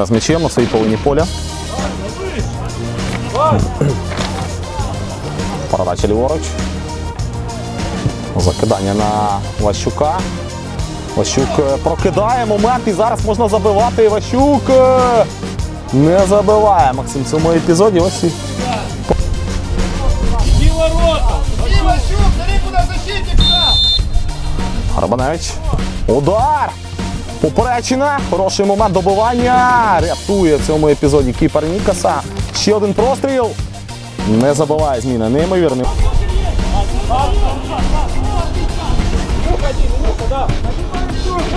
Туреччина з м'ячем на своїй половині поля. Передача ліворуч. Закидання на Ващука. Ващук е, прокидає момент і зараз можна забивати. Ващук е, не забиває Максим в цьому епізоді. Ось і! Гарбаневич. Удар! Поперечина. Хороший момент добивання. Рятує в цьому епізоді кіпер Нікаса. Ще один простріл. Не забиває зміна. Неймовірний.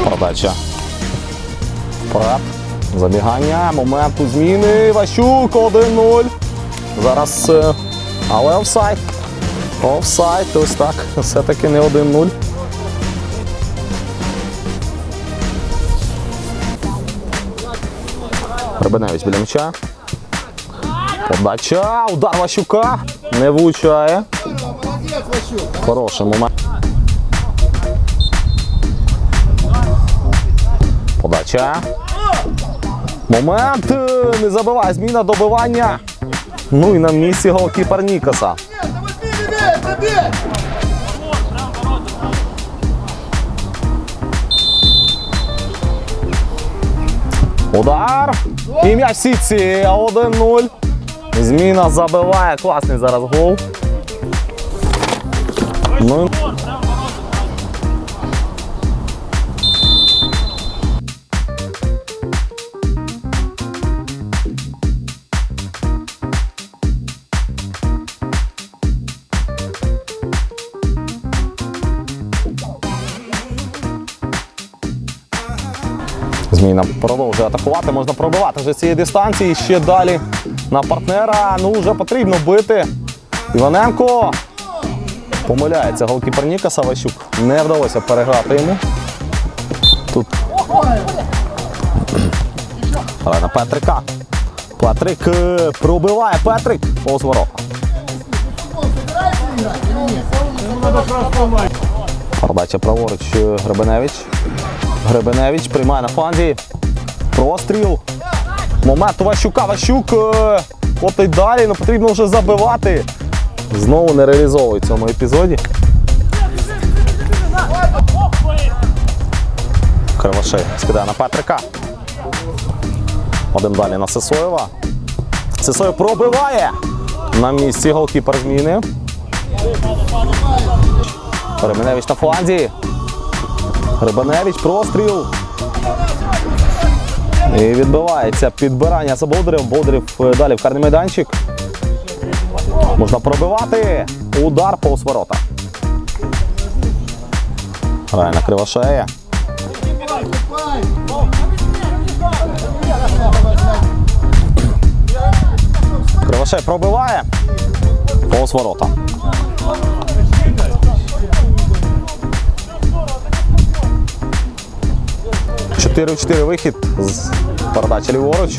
Подача. Вперед. Забігання. У зміни. Ващук 1-0. Зараз. е, Але офсайд. Офсайд. Ось так. Все-таки не 1-0. Ребеневич біля м'яча. Подача. Удар Ващука. Не влучає. Хороший момент. Подача. Момент. Не забиває. Зміна добивання. Ну і на місці голкіпер Нікаса. Удар. І м'яч сітці. 1-0. Зміна забиває. Класний зараз гол. Ну, Зміна продовжує атакувати, можна пробивати вже з цієї дистанції. Ще далі на партнера. Ну, вже потрібно бити. Іваненко помиляється голкіпер Ніка Саващук. Не вдалося переграти йому. Тут. Але на Петрика. Петрик е, пробиває Петрик. Повз ворота. Передача праворуч е, Гребеневич. Гребеневич приймає на фланзі. Простріл. Момент у Ващука. Ващук е, котить далі, але потрібно вже забивати. Знову не реалізовує в цьому епізоді. Кривошей скидає на Петрика. Один далі на Сесоєва. Сесоєв пробиває. На місці голкіпер зміни. Переменевич на фланзі. Грибаневич, простріл. І відбивається підбирання за Болдирем. Болдирів е, далі в карний майданчик. Можна пробивати. Удар по ворота. Грає на кривошея. Кривошей пробиває. Повз ворота. Чотири в 4 вихід з передачі ліворуч.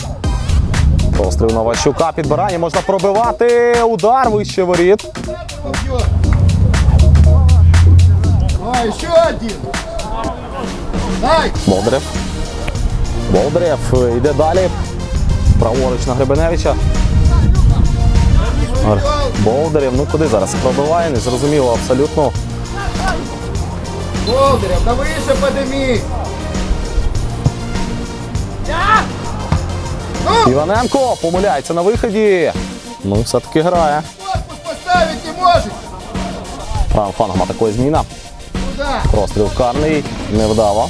Постріл на Ващука. Підбирання можна пробивати. Удар вище воріт. Болдирев е, йде далі. Праворуч на Гребеневича. Гр- ну куди зараз? Пробиває, не зрозуміло абсолютно. Болдырев, да выше подними! Іваненко помиляється на виході. Ну, все-таки грає. Не может! Правим флангом атакує зміна. Простріл карний. Невдало.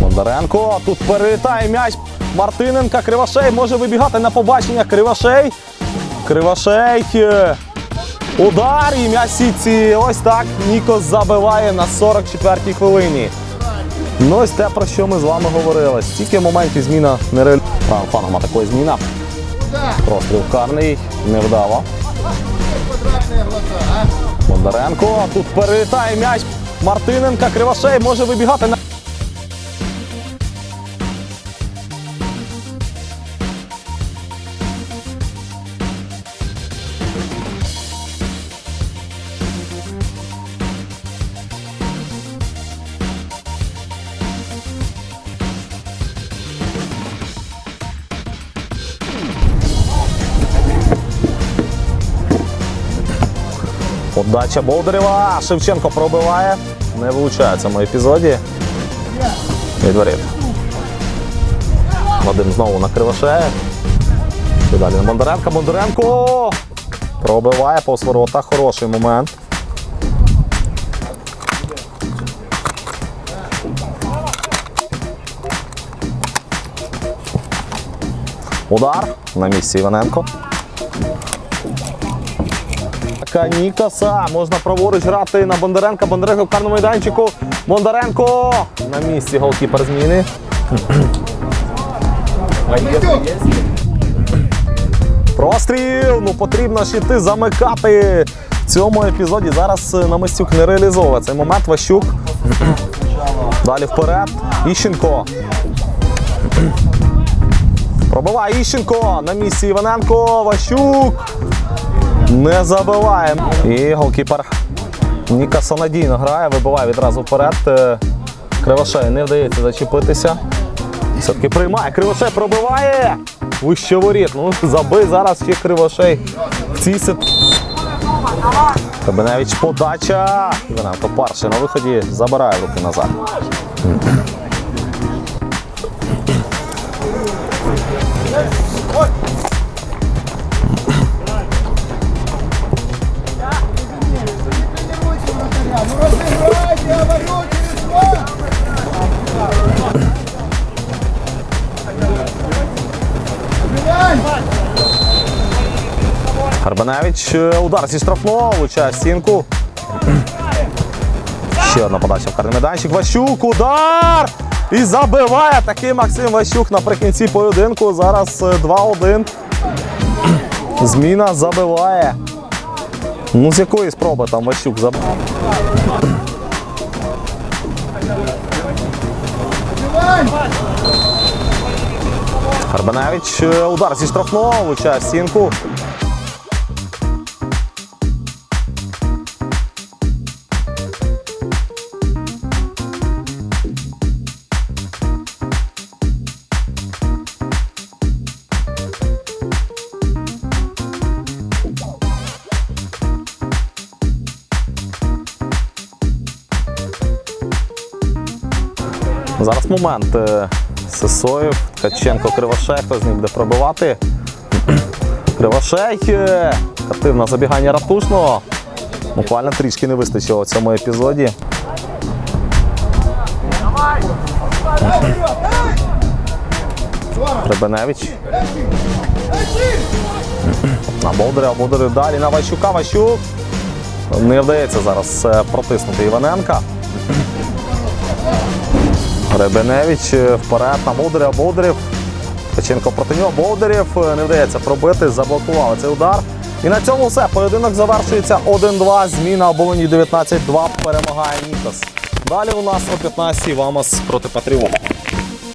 Бондаренко. Тут перелітає м'яч Мартиненка. Кривошей може вибігати на побачення. Кривошей. Кривошей. Удар і м'яч сітці. Ось так Нікос забиває на 44-й хвилині. Ну ось те, про що ми з вами говорили. Стільки моментів зміна не реаль... Правим такої зміна. Простріл карний. Невдало. Бондаренко. Тут перелітає м'яч Мартиненка. Кривошей може вибігати на. Подача Болдирєва. Шевченко пробиває. Не влучає в цьому епізоді. Від воріт. Вадим знову на Кривошея. Далі на Бондаренка. Бондаренко пробиває повз ворота. Хороший момент. Удар на місці Іваненко. Канікаса. Можна праворуч грати на Бондаренка. Бондаренко в карному майданчику. Бондаренко на місці голкіпер зміни. Простріл! Ну потрібно ж іти замикати. В цьому епізоді зараз е, Намистюк не реалізовує цей момент. Ващук. Далі вперед. Іщенко. Пробиває Іщенко на місці Іваненко. Ващук. Не забиває. І голкіпер Нікаса надійно грає, вибиває відразу вперед. Е, Кривошею не вдається зачепитися. Все-таки приймає. Кривошей пробиває. Вище воріт. Ну, забий зараз ще Кривошей. В цій ситуації. Кабиневич подача. Іваненко перший на виході забирає руки назад. Карбаневич е, удар зі штрафного, влучає стінку. Ще одна подача в карний майданчик. Ващук, удар! І забиває такий Максим Ващук наприкінці поєдинку. Зараз е, 2-1. Зміна забиває. Ну, з якої спроби там Ващук забив? Убивай! Е, удар зі штрафного, влучає стінку. Зараз момент. е, Сисоєв, Ткаченко, Кривошей, хто з них буде пробивати. Кривошей. е, Активне забігання ратушного. Буквально трішки не вистачило в цьому епізоді. Ребеневич. На Болдаря, Болдаря далі на Ващука. Ващук. Не вдається зараз е, протиснути Іваненка. Ребеневич е, вперед на Болдиря, Бодрів, печенко проти нього. Болдирів е, не вдається пробити, заблокували цей удар. І на цьому все. Поєдинок завершується 1-2. Зміна оболоні 19-2 перемагає Нікос. Далі у нас о 15-й Вамос проти Патріота.